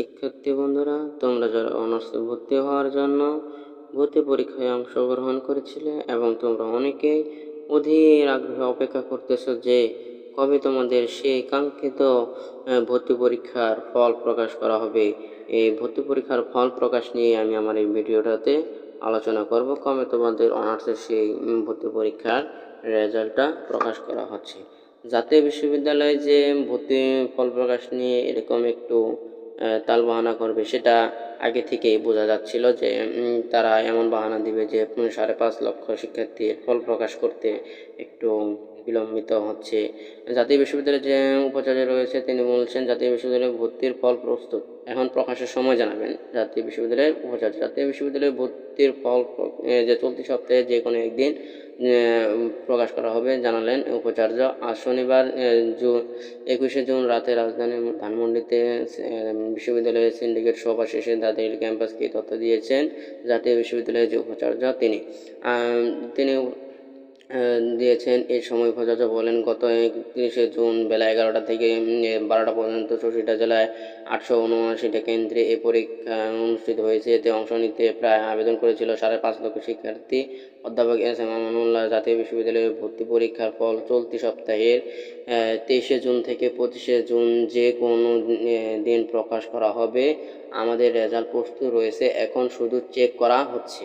শিক্ষার্থী বন্ধুরা, তোমরা যারা অনার্সে ভর্তি হওয়ার জন্য ভর্তি পরীক্ষায় অংশগ্রহণ করেছিলে এবং তোমরা অনেকেই অধীর আগ্রহে অপেক্ষা করতেছো যে কবে তোমাদের সেই কাঙ্ক্ষিত ভর্তি পরীক্ষার ফল প্রকাশ করা হবে, এই ভর্তি পরীক্ষার ফল প্রকাশ নিয়ে আমি আমার এই ভিডিওটাতে আলোচনা করব কবে তোমাদের অনার্সের সেই ভর্তি পরীক্ষার রেজাল্টটা প্রকাশ করা হচ্ছে। জাতীয় বিশ্ববিদ্যালয়ে যে ভর্তি ফল প্রকাশ নিয়ে এরকম একটু তাল বাহানা করবে। সেটা আগে থেকেই বোঝা যাচ্ছিল যে তারা এমন বাহানা দিবে যে সাড়ে পাঁচ লক্ষ শিক্ষার্থীর ফল প্রকাশ করতে একটু বিলম্বিত হচ্ছে। জাতীয় বিশ্ববিদ্যালয়ের যে উপাচার্য রয়েছে, তিনি বলছেন, জাতীয় বিশ্ববিদ্যালয়ে ভর্তির ফল প্রস্তুত। এখন প্রকাশের সময় জানাবেন। জাতীয় বিশ্ববিদ্যালয়ের উপাচার্য, জাতীয় বিশ্ববিদ্যালয়ে ভর্তির ফল যে চলতি সপ্তাহে যে কোনো একদিন প্রকাশ করা হবে, জানালেন উপাচার্য। আজ শনিবার জুন, একুশে জুন রাতে রাজধানীর ধানমন্ডিতে বিশ্ববিদ্যালয়ের সিন্ডিকেট সভা শেষে দাদিল ক্যাম্পাসকে তথ্য দিয়েছেন জাতীয় বিশ্ববিদ্যালয়ের যে উপাচার্য তিনি। তিনি দিয়েছেন। এই সময় উপাচার্য বলেন, গত একত্রিশে জুন বেলা এগারোটা থেকে বারোটা পর্যন্ত চৌষট্টিটা জেলায় আটশো উনআশিটা কেন্দ্রে এই পরীক্ষা অনুষ্ঠিত হয়েছে। এতে অংশ নিতে প্রায় আবেদন করেছিল সাড়ে পাঁচ লক্ষ শিক্ষার্থী। অধ্যাপক এস এম আমানুল্লাহ জাতীয় বিশ্ববিদ্যালয়ের ভর্তি পরীক্ষার ফল চলতি সপ্তাহের তেইশে জুন থেকে পঁচিশে জুন যে কোনো দিন প্রকাশ করা হবে। আমাদের রেজাল্ট প্রস্তুত রয়েছে। এখন শুধু চেক করা হচ্ছে।